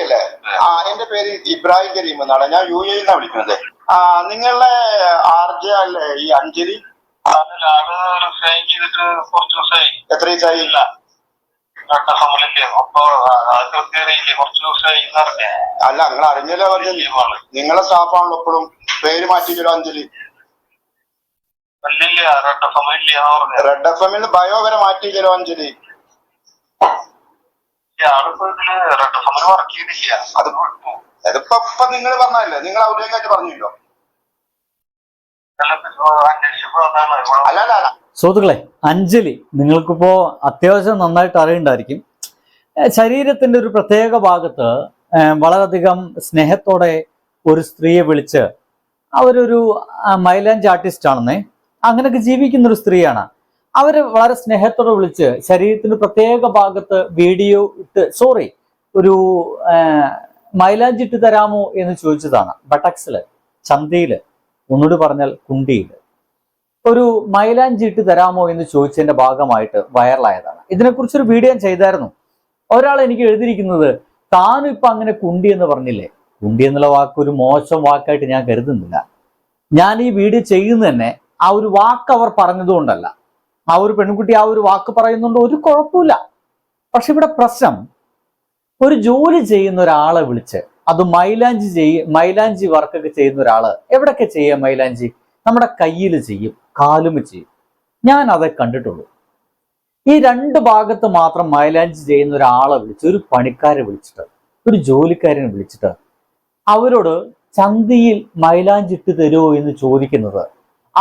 അല്ലേ? ആ എന്റെ പേര് ഇബ്രാഹിം കരീം എന്നാണ്. ഞാൻ യു എ എന്നാ വിളിക്കുന്നത്. ആ നിങ്ങളുടെ ആർജ അല്ലേ ഈ അഞ്ജലി? എത്ര ദിവസമായി അല്ല നിങ്ങൾ അറിഞ്ഞല്ലോ അഞ്ജലി നിങ്ങളെ സ്റ്റാഫാണല്ലോ എപ്പോഴും പേര് മാറ്റിക്കലോ അഞ്ജലി. റെഡ് എഫ് എമ്മിൽ ബയോ വരെ മാറ്റിക്കലോ അഞ്ജലി. അതിപ്പോ നിങ്ങൾ പറഞ്ഞല്ലേ നിങ്ങൾ ഔദ്യോഗികമായിട്ട് പറഞ്ഞല്ലോ. അല്ല അല്ല സുഹൃത്തുക്കളെ അഞ്ജലി നിങ്ങൾക്കിപ്പോ അത്യാവശ്യം നന്നായിട്ട് അറിയണ്ടായിരിക്കും ശരീരത്തിന്റെ ഒരു പ്രത്യേക ഭാഗത്ത് വളരെയധികം സ്നേഹത്തോടെ ഒരു സ്ത്രീയെ വിളിച്ച് അവരൊരു മൈലാഞ്ച് ആർട്ടിസ്റ്റ് ആണെന്നേ അങ്ങനെയൊക്കെ ജീവിക്കുന്ന ഒരു സ്ത്രീയാണ്. അവർ വളരെ സ്നേഹത്തോടെ വിളിച്ച് ശരീരത്തിന്റെ പ്രത്യേക ഭാഗത്ത് വീഡിയോ ഇട്ട് സോറി ഒരു മൈലാഞ്ച് ഇട്ട് തരാമോ എന്ന് ചോദിച്ചതാണ്. ബട്ടക്സിൽ ചന്തയിൽ ഒന്നുകൂടി പറഞ്ഞാൽ കുണ്ടിയിൽ. ഒരു മൈലാഞ്ചി ഇട്ട് തരാമോ എന്ന് ചോദിച്ചതിന്റെ ഭാഗമായിട്ട് വൈറലായതാണ്. ഇതിനെക്കുറിച്ചൊരു വീഡിയോ ഞാൻ ചെയ്തായിരുന്നു. ഒരാൾ എനിക്ക് എഴുതിയിരിക്കുന്നത് താനും ഇപ്പൊ അങ്ങനെ കുണ്ടി എന്ന് പറഞ്ഞില്ലേ? കുണ്ടി എന്നുള്ള വാക്ക് ഒരു മോശം വാക്കായിട്ട് ഞാൻ കരുതുന്നില്ല. ഞാൻ ഈ വീഡിയോ ചെയ്യുന്നത് തന്നെ ആ ഒരു വാക്ക് അവർ പറഞ്ഞതുകൊണ്ടല്ല. ആ ഒരു പെൺകുട്ടി ആ ഒരു വാക്ക് പറയുന്നുണ്ട് ഒരു കുഴപ്പമില്ല. പക്ഷെ ഇവിടെ പ്രശ്നം ഒരു ജോലി ചെയ്യുന്ന ഒരാളെ വിളിച്ച് അത് മൈലാഞ്ചി ചെയ്യ മൈലാഞ്ചി വർക്കൊക്കെ ചെയ്യുന്ന ഒരാൾ എവിടെയൊക്കെ ചെയ്യാം മൈലാഞ്ചി? നമ്മുടെ കയ്യിൽ ചെയ്യും കാലും ചെയ്യും. ഞാൻ അതേ കണ്ടിട്ടുള്ളൂ. ഈ രണ്ട് ഭാഗത്ത് മാത്രം മൈലാഞ്ചി ചെയ്യുന്ന ഒരാളെ വിളിച്ച് ഒരു പണിക്കാരെ വിളിച്ചിട്ട് ഒരു ജോലിക്കാരനെ വിളിച്ചിട്ട് അവരോട് ചന്തയിൽ മൈലാഞ്ചി ഇട്ട് തരുമോ എന്ന് ചോദിക്കുന്നത്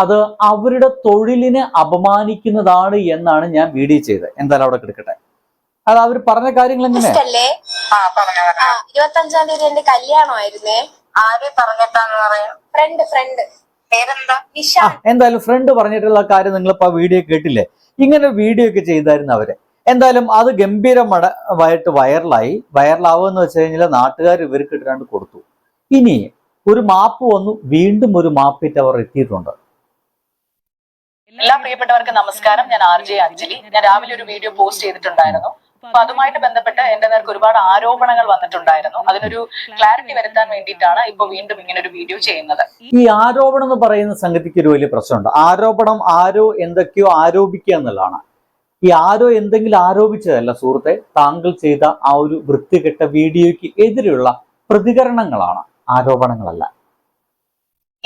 അത് അവരുടെ തൊഴിലിനെ അപമാനിക്കുന്നതാണ് എന്നാണ് ഞാൻ വീഡിയോ ചെയ്തത്. എന്തായാലും അവിടെ കിടക്കട്ടെ. അത് അവർ പറഞ്ഞ കാര്യങ്ങൾ എങ്ങനെ ഇരുപത്തി അഞ്ചാം തീയതി എന്റെ കല്യാണമായിരുന്നേ. ആര് പറഞ്ഞിട്ടാന്ന് പറയാം? ഫ്രണ്ട് ഫ്രണ്ട് പേരെന്താ? നിഷ. എന്തായാലും ഫ്രണ്ട് പറഞ്ഞിട്ടുള്ള കാര്യം നിങ്ങളിപ്പോ ഇപ്പൊ വീഡിയോ കേട്ടില്ലേ? ഇങ്ങനെ വീഡിയോ ഒക്കെ ചെയ്തായിരുന്നു അവർ. എന്തായാലും അത് ഗംഭീരമായിട്ട് വൈറലായി. വൈറലാവുമെന്ന് വെച്ച് കഴിഞ്ഞാൽ നാട്ടുകാർ ഇവർക്ക് ഇട്ടാണ്ട് കൊടുത്തു. ഇനി ഒരു മാപ്പ് വന്നു. വീണ്ടും ഒരു മാപ്പിട്ട് അവർ എത്തിയിട്ടുണ്ട്. എല്ലാ പ്രിയപ്പെട്ടവർക്കും നമസ്കാരം. ഞാൻ ആർ ജെ അഞ്ജലി. ഞാൻ രാവിലെ ഒരു വീഡിയോ പോസ്റ്റ് ചെയ്തിട്ടുണ്ടായിരുന്നു. അപ്പൊ അതുമായിട്ട് ബന്ധപ്പെട്ട് എന്റെ നേർക്ക് ഒരുപാട് ആരോപണങ്ങൾ വന്നിട്ടുണ്ടായിരുന്നു. അതിനൊരു ക്ലാരിറ്റി വരുത്താൻ വേണ്ടിയിട്ടാണ് ഇപ്പൊ വീണ്ടും ഇങ്ങനെ ഒരു വീഡിയോ ചെയ്യുന്നത്. ഈ ആരോപണം എന്ന് പറയുന്ന സംഗതിക്ക് ഒരു വലിയ പ്രശ്നമുണ്ട്. ആരോപണം ആരോ എന്തൊക്കെയോ ആരോപിക്കുക എന്നുള്ളതാണ്. ഈ ആരോ എന്തെങ്കിലും ആരോപിച്ചതല്ല സുഹൃത്തെ താങ്കൾ ചെയ്ത ആ ഒരു വൃത്തികെട്ട വീഡിയോയ്ക്ക് എതിരെയുള്ള പ്രതികരണങ്ങളാണ് ആരോപണങ്ങളല്ല.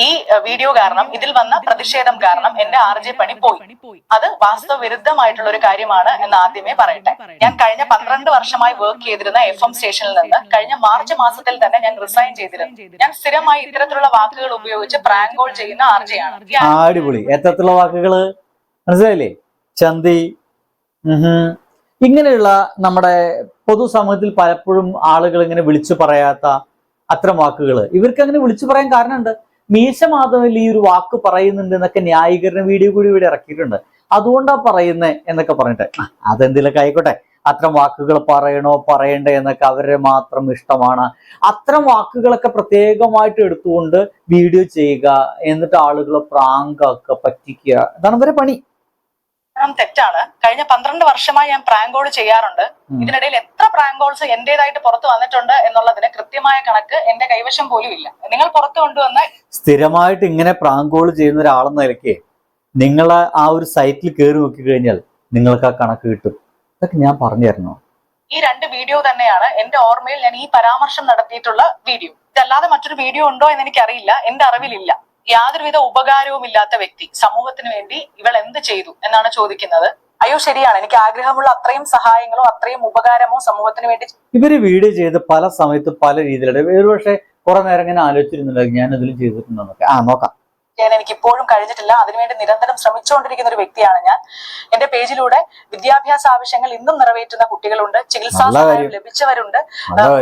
ഈ വീഡിയോ കാരണം ഇതിൽ വന്ന പ്രതിഷേധം കാരണം എന്റെ ആർ ജെ പണി പോയി. അത് വാസ്തവ വിരുദ്ധമായിട്ടുള്ള ഒരു കാര്യമാണ് എന്ന് ആദ്യമേ പറയട്ടെ. ഞാൻ കഴിഞ്ഞ പന്ത്രണ്ട് വർഷമായി വർക്ക് ചെയ്തിരുന്ന എഫ് എം സ്റ്റേഷനിൽ നിന്ന് കഴിഞ്ഞ മാർച്ച് മാസത്തിൽ തന്നെ ഞാൻ റിസൈൻ ചെയ്തിരുന്നു. ഞാൻ സ്ഥിരമായി ഇത്തരത്തിലുള്ള വാക്കുകൾ ഉപയോഗിച്ച് പ്രാങ്ക് കോൾ ചെയ്യുന്ന ആർ ജെ ആണ്. അടിപൊളി. എത്തരത്തിലുള്ള വാക്കുകൾ? മനസ്സിലായില്ലേ? ചന്തി. ഇങ്ങനെയുള്ള നമ്മുടെ പൊതുസമൂഹത്തിൽ പലപ്പോഴും ആളുകൾ ഇങ്ങനെ വിളിച്ചു പറയാത്ത അത്തരം വാക്കുകൾ ഇവർക്ക് അങ്ങനെ വിളിച്ചു പറയാൻ കാരണമുണ്ട്. മീശ മാധവൻ ഈ ഒരു വാക്ക് പറയുന്നുണ്ട് എന്നൊക്കെ ന്യായീകരണ വീഡിയോ കൂടി ഇവിടെ ഇറക്കിയിട്ടുണ്ട്. അതുകൊണ്ടാ പറയുന്നത് എന്നൊക്കെ പറഞ്ഞിട്ട്. അതെന്തിലൊക്കെ ആയിക്കോട്ടെ. അത്തരം വാക്കുകൾ പറയണോ പറയണ്ടേ എന്നൊക്കെ അവരെ മാത്രം ഇഷ്ടമാണ്. അത്തരം വാക്കുകളൊക്കെ പ്രത്യേകമായിട്ട് എടുത്തുകൊണ്ട് വീഡിയോ ചെയ്യുക എന്നിട്ട് ആളുകളെ പ്രാങ്കൊക്കെ പറ്റിക്കുക ഇതാണ് ഇവരെ പണി. കാരണം തെറ്റാണ്. കഴിഞ്ഞ പന്ത്രണ്ട് വർഷമായി ഞാൻ പ്രാങ്ക് കോൾ ചെയ്യാറുണ്ട്. ഇതിനിടയിൽ എത്ര പ്രാങ്ക് കോൾസ് എന്റേതായിട്ട് പുറത്തു വന്നിട്ടുണ്ട് എന്നുള്ളതിന് കൃത്യമായ കണക്ക് എന്റെ കൈവശം പോലും ഇല്ല. നിങ്ങൾ പുറത്തു കൊണ്ടുവന്ന സ്ഥിരമായിട്ട് ഇങ്ങനെ പ്രാങ്കോൾ ചെയ്യുന്ന ഒരാളെന്ന നിലയ്ക്ക് നിങ്ങൾ ആ ഒരു സൈറ്റിൽ കയറി നോക്കി കഴിഞ്ഞാൽ നിങ്ങൾക്ക് ആ കണക്ക് കിട്ടും. ഇതൊക്കെ ഞാൻ പറഞ്ഞു തരണോ ഈ രണ്ട് വീഡിയോ തന്നെയാണ് എന്റെ ഓർമ്മയിൽ ഞാൻ ഈ പരാമർശം നടത്തിയിട്ടുള്ള വീഡിയോ. ഇതല്ലാതെ മറ്റൊരു വീഡിയോ ഉണ്ടോ എന്ന് എനിക്കറിയില്ല. എന്റെ അറിവിലില്ല. യാതൊരുവിധ ഉപകാരവും ഇല്ലാത്ത വ്യക്തി സമൂഹത്തിന് വേണ്ടി ഇവൾ എന്ത് ചെയ്തു എന്നാണ് ചോദിക്കുന്നത്. അയ്യോ ശരിയാണ്. എനിക്ക് ആഗ്രഹമുള്ള അത്രയും സഹായങ്ങളോ അത്രയും ഉപകാരമോ സമൂഹത്തിന് വേണ്ടി ഇവർ വീഡിയോ ചെയ്ത് പല സമയത്ത് പല രീതിയിലുണ്ട് ഒരു പക്ഷേ കുറെ നേരം ഇങ്ങനെ ആലോചിച്ചിരുന്നില്ല ഞാൻ ഇതിലും ചെയ്തിട്ടുണ്ടെന്നൊക്കെ. ആ നോക്കാം. ചെയ്യാൻ എനിക്ക് ഇപ്പോഴും കഴിഞ്ഞിട്ടില്ല. അതിനുവേണ്ടി നിരന്തരം ശ്രമിച്ചുകൊണ്ടിരിക്കുന്ന ഒരു വ്യക്തിയാണ് ഞാൻ. എന്റെ പേജിലൂടെ വിദ്യാഭ്യാസ ആവശ്യങ്ങൾ ഇന്നും നിറവേറ്റുന്ന കുട്ടികളുണ്ട്. ചികിത്സാ സഹായം ലഭിച്ചവരുണ്ട്.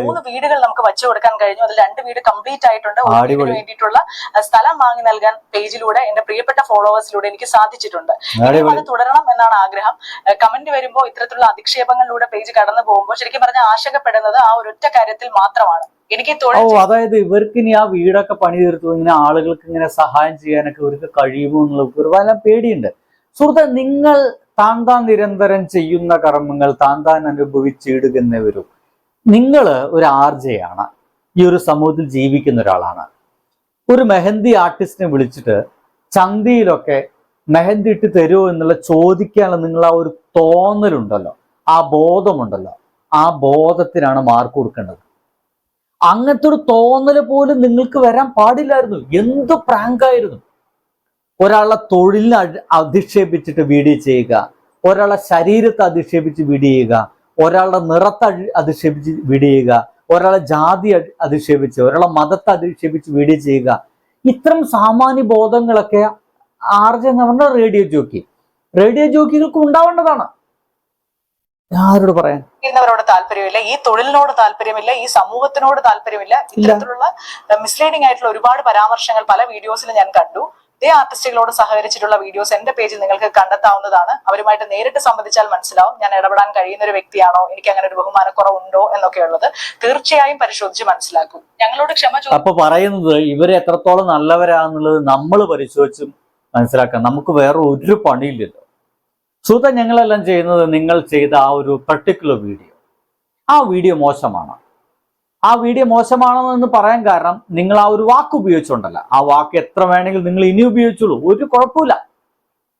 മൂന്ന് വീടുകൾ നമുക്ക് വച്ചു കൊടുക്കാൻ കഴിഞ്ഞു. അതിൽ രണ്ട് വീട് കംപ്ലീറ്റ് ആയിട്ടുണ്ട്. ഒരു വീടിന് വേണ്ടിയിട്ടുള്ള സ്ഥലം വാങ്ങി നൽകാൻ പേജിലൂടെ എന്റെ പ്രിയപ്പെട്ട ഫോളോവേഴ്സിലൂടെ എനിക്ക് സാധിച്ചിട്ടുണ്ട്. അത് തുടരണം എന്നാണ് ആഗ്രഹം. കമന്റ് വരുമ്പോൾ ഇത്തരത്തിലുള്ള അധിക്ഷേപങ്ങളിലൂടെ പേജ് കടന്നു പോകുമ്പോൾ ശരിക്കും പറഞ്ഞാൽ ആശങ്കപ്പെടുന്നത് ആ ഒരൊറ്റ കാര്യത്തിൽ മാത്രമാണ്. എനിക്ക് ഓ അതായത് ഇവർക്ക് ഇനി ആ വീടൊക്കെ പണി തീർത്തു ഇങ്ങനെ ആളുകൾക്ക് ഇങ്ങനെ സഹായം ചെയ്യാനൊക്കെ ഇവർക്ക് കഴിയുമോ എന്നുള്ള ഒരു പേടിയുണ്ട്. സുഹൃത്തെ നിങ്ങൾ താൻ താൻ നിരന്തരം ചെയ്യുന്ന കർമ്മങ്ങൾ താൻ താൻ അനുഭവിച്ചിടുകുന്നവരും നിങ്ങൾ ഒരു ആർജയാണ്. ഈ ഒരു സമൂഹത്തിൽ ജീവിക്കുന്ന ഒരാളാണ്. ഒരു മെഹന്തി ആർട്ടിസ്റ്റിനെ വിളിച്ചിട്ട് ചന്തിയിലൊക്കെ മെഹന്തി ഇട്ട് തരുമോ എന്നുള്ള ചോദിക്കാനുള്ള നിങ്ങൾ ആ ഒരു തോന്നലുണ്ടല്ലോ. ആ ബോധമുണ്ടല്ലോ. ആ ബോധത്തിനാണ് മാർക്ക് കൊടുക്കേണ്ടത്. അങ്ങനത്തെ ഒരു തോന്നൽ പോലും നിങ്ങൾക്ക് വരാൻ പാടില്ലായിരുന്നു. എന്ത് പ്രാങ്കായിരുന്നു? ഒരാളെ തൊഴിലിനെ അധി- അധിക്ഷേപിച്ചിട്ട് വീഡിയോ ചെയ്യുക ഒരാളെ ശരീരത്തെ അധിക്ഷേപിച്ച് വീഡിയോ ചെയ്യുക ഒരാളുടെ നിറത്തെ അധി- അധിക്ഷേപിച്ച് വീഡിയോ ചെയ്യുക ഒരാളെ ജാതി അധി- അധിക്ഷേപിച്ച് ഒരാളെ മതത്തെ അധിക്ഷേപിച്ച് വീഡിയോ ചെയ്യുക. ഇത്തരം സാമാന്യ ബോധങ്ങളൊക്കെ ആർജെന്ന് പറഞ്ഞാൽ റേഡിയോ ജോക്കി. റേഡിയോ ജോക്കികൾക്ക് ഉണ്ടാവേണ്ടതാണ്. ആരോട് പറയാൻ ഇന്നവരോട് താല്പര്യമില്ല ഈ തൊഴിലിനോട് താല്പര്യമില്ല ഈ സമൂഹത്തിനോട് താല്പര്യമില്ല. ഇത്തരത്തിലുള്ള മിസ്ലീഡിംഗ് ആയിട്ടുള്ള ഒരുപാട് പരാമർശങ്ങൾ പല വീഡിയോസിൽ ഞാൻ കണ്ടു. ഇതേ ആർട്ടിസ്റ്റുകളോട് സഹകരിച്ചിട്ടുള്ള വീഡിയോസ് എന്റെ പേജിൽ നിങ്ങൾക്ക് കണ്ടെത്താവുന്നതാണ്. അവരുമായിട്ട് നേരിട്ട് സംബന്ധിച്ചാൽ മനസ്സിലാവും ഞാൻ ഇടപെടാൻ കഴിയുന്ന ഒരു വ്യക്തിയാണോ എനിക്ക് അങ്ങനെ ഒരു ബഹുമാനക്കുറവുണ്ടോ എന്നൊക്കെ ഉള്ളത് തീർച്ചയായും പരിശോധിച്ച് മനസ്സിലാക്കും. ഞങ്ങളോട് ക്ഷമ അപ്പൊ പറയുന്നത് ഇവർ എത്രത്തോളം നല്ലവരാന്നുള്ളത് നമ്മൾ പരിശോധിച്ച് മനസ്സിലാക്കാം. നമുക്ക് വേറെ ഒരു പണിയില്ലല്ലോ. സുഹൃത്തെ ഞങ്ങളെല്ലാം ചെയ്യുന്നത് നിങ്ങൾ ചെയ്ത ആ ഒരു പർട്ടിക്കുലർ വീഡിയോ ആ വീഡിയോ മോശമാണ്. ആ വീഡിയോ മോശമാണെന്ന് പറയാൻ കാരണം നിങ്ങൾ ആ ഒരു വാക്ക് ഉപയോഗിച്ചുകൊണ്ടല്ല. ആ വാക്ക് എത്ര വേണമെങ്കിലും നിങ്ങൾ ഇനി ഉപയോഗിച്ചുള്ളൂ. ഒരു കുഴപ്പമില്ല.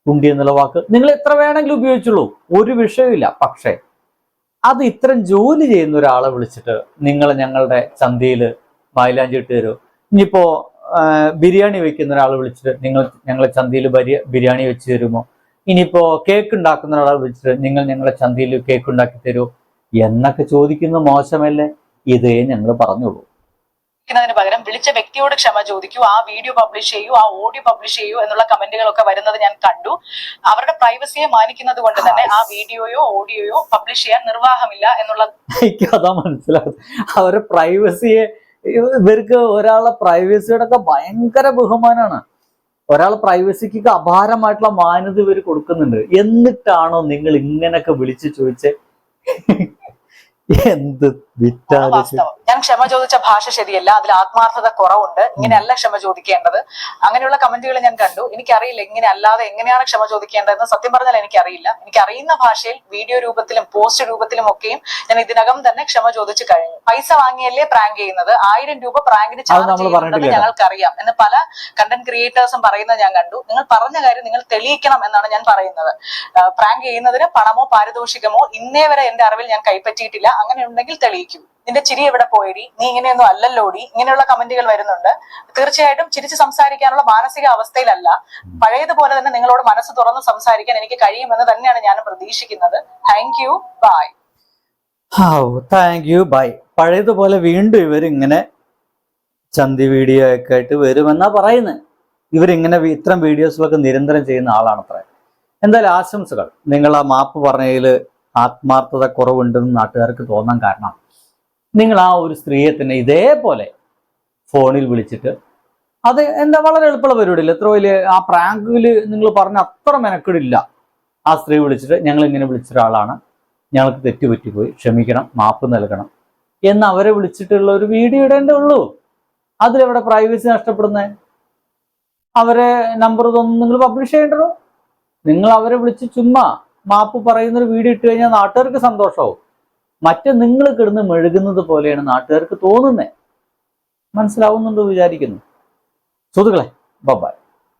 കുണ്ടി എന്നുള്ള വാക്ക് നിങ്ങൾ എത്ര വേണമെങ്കിലും ഉപയോഗിച്ചുള്ളൂ. ഒരു വിഷയമില്ല പക്ഷേ അത് ഇത്തരം ജോലി ചെയ്യുന്ന ഒരാളെ വിളിച്ചിട്ട് നിങ്ങൾ ഞങ്ങളുടെ ചന്തയിൽ മൈലാഞ്ചി ഇട്ട് തരുമോ ഇനിയിപ്പോ ബിരിയാണി വെക്കുന്ന ഒരാളെ വിളിച്ചിട്ട് നിങ്ങൾ ഞങ്ങളെ ചന്തയിൽ ബിരിയാണി വെച്ച് തരുമോ? ഇനിയിപ്പോ കേക്ക് ഉണ്ടാക്കുന്ന ഒരാളെ വിളിച്ചിട്ട് നിങ്ങൾ ഞങ്ങളെ ചന്തയിൽ കേക്ക് ഉണ്ടാക്കി തരുമോ എന്നൊക്കെ ചോദിക്കുന്നത് മോശമല്ലേ? ഇതേ ഞങ്ങൾ പറഞ്ഞോളൂ. ിന് പകരം വിളിച്ച വ്യക്തിയോട് ക്ഷമ ചോദിക്കൂ. ആ വീഡിയോ പബ്ലിഷ് ചെയ്യൂ ആ ഓഡിയോ പബ്ലിഷ് ചെയ്യൂ എന്നുള്ള കമന്റുകളൊക്കെ വരുന്നത് ഞാൻ കണ്ടു. അവരുടെ പ്രൈവസിയെ മാനിക്കുന്നത് കൊണ്ട് തന്നെ ആ വീഡിയോയോ ഓഡിയോയോ പബ്ലിഷ് ചെയ്യാൻ നിർവാഹമില്ല എന്നുള്ളത് എനിക്ക് അതാ മനസ്സിലാകുന്നത് അവരുടെ പ്രൈവസിയെ ഇവർക്ക് ഒരാളുടെ പ്രൈവസിയടൊക്കെ ഭയങ്കര ബഹുമാനാണ്. ഒരാളെ പ്രൈവസിക്ക് അപാരമായിട്ടുള്ള മാന്യത ഇവർ കൊടുക്കുന്നുണ്ട്. എന്നിട്ടാണോ നിങ്ങൾ ഇങ്ങനെയൊക്കെ വിളിച്ചു ചോദിച്ചേ? എന്ത് വാസ്തവം. ഞാൻ ക്ഷമ ചോദിച്ച ഭാഷ ശരിയല്ല അതിൽ ആത്മാർത്ഥത കുറവുണ്ട്. ഇങ്ങനെയല്ല ക്ഷമ ചോദിക്കേണ്ടത്. അങ്ങനെയുള്ള കമന്റുകൾ ഞാൻ കണ്ടു. എനിക്കറിയില്ല ഇങ്ങനെ അല്ലാതെ എങ്ങനെയാണ് ക്ഷമ ചോദിക്കേണ്ടതെന്ന്. സത്യം പറഞ്ഞാൽ എനിക്കറിയില്ല. എനിക്ക് അറിയുന്ന ഭാഷയിൽ വീഡിയോ രൂപത്തിലും പോസ്റ്റ് രൂപത്തിലും ഒക്കെയും ഞാൻ ഇതിനകം തന്നെ ക്ഷമ ചോദിച്ചു കഴിഞ്ഞു. പൈസ വാങ്ങിയല്ലേ പ്രാങ്ക് ചെയ്യുന്നത്? ആയിരം രൂപ പ്രാങ്കിന് ചാർജ് ചെയ്യുന്നത് ഞങ്ങൾക്കറിയാം. എന്ന് പല കണ്ടന്റ് ക്രിയേറ്റേഴ്സും പറയുന്നത് ഞാൻ കണ്ടു. നിങ്ങൾ പറഞ്ഞ കാര്യം നിങ്ങൾ തെളിയിക്കണം എന്നാണ് ഞാൻ പറയുന്നത്. പ്രാങ്ക് ചെയ്യുന്നതിന് പണമോ പാരിതോഷികമോ ഇന്നേ വരെ എന്റെ അറിവിൽ ഞാൻ കൈപ്പറ്റിയിട്ടില്ല. അങ്ങനെ ഉണ്ടെങ്കിൽ തെളിയിക്കൂ. നിന്റെ ചിരി എവിടെ പോയിടി? നീ ഇങ്ങനെയൊന്നും അല്ലല്ലോടി. ഇങ്ങനെയുള്ള കമന്റുകൾ വരുന്നുണ്ട്. തീർച്ചയായിട്ടും ചിരിച്ച് സംസാരിക്കാനുള്ള മാനസിക അവസ്ഥയിലല്ല. പഴയതുപോലെ തന്നെ നിങ്ങളോട് മനസ്സ് തുറന്ന് സംസാരിക്കാൻ എനിക്ക് കഴിയുമെന്ന് തന്നെയാണ് ഞാൻ പ്രതീക്ഷിക്കുന്നത്. Thank you bye thank you bye പഴയതുപോലെ വീണ്ടും ഇവർ ഇങ്ങനെ ചന്തി വീഡിയോ ഒക്കെ ആയിട്ട് വരുമെന്നാ പറയുന്നത് ഇവരിങ്ങനെ ഇത്തരം വീഡിയോസിലൊക്കെ നിരന്തരം ചെയ്യുന്ന ആളാണത്രേ എന്തായാലും ആശംസകൾ. നിങ്ങൾ ആ മാപ്പ് പറഞ്ഞതിൽ ആത്മാർത്ഥത കുറവുണ്ടെന്ന് നാട്ടുകാർക്ക് തോന്നാൻ കാരണം. നിങ്ങൾ ആ ഒരു സ്ത്രീയെ തന്നെ ഇതേപോലെ ഫോണിൽ വിളിച്ചിട്ട് അത് എന്താ വളരെ എളുപ്പമുള്ള പരിപാടിയില്ല? എത്ര വലിയ ആ പ്രാങ്കിൽ നിങ്ങൾ പറഞ്ഞ അത്ര മെനക്കെടില്ല. ആ സ്ത്രീ വിളിച്ചിട്ട് ഞങ്ങൾ ഇങ്ങനെ വിളിച്ച ഒരാളാണ് ഞങ്ങൾക്ക് തെറ്റുപറ്റിപ്പോയി. ക്ഷമിക്കണം മാപ്പ് നൽകണം എന്ന് അവരെ വിളിച്ചിട്ടുള്ള ഒരു വീഡിയോ ഇടേണ്ടേ ഉള്ളൂ. അതിലെവിടെ പ്രൈവസി നഷ്ടപ്പെടുന്നത് അവരെ നമ്പർ ഇതൊന്നും നിങ്ങൾ പബ്ലിഷ് ചെയ്യേണ്ടോ നിങ്ങൾ അവരെ വിളിച്ച് ചുമ്മാ മാപ്പ് പറയുന്നൊരു വീഡിയോ ഇട്ട് കഴിഞ്ഞാൽ നാട്ടുകാർക്ക് സന്തോഷമാവും. മറ്റേ നിങ്ങൾ കിടന്ന് മെഴുകുന്നത് പോലെയാണ് നാട്ടുകാർക്ക് തോന്നുന്നത് മനസ്സിലാവുന്നുണ്ടോ വിചാരിക്കുന്നു. സുഹൃത്തുക്കളെ ബൈ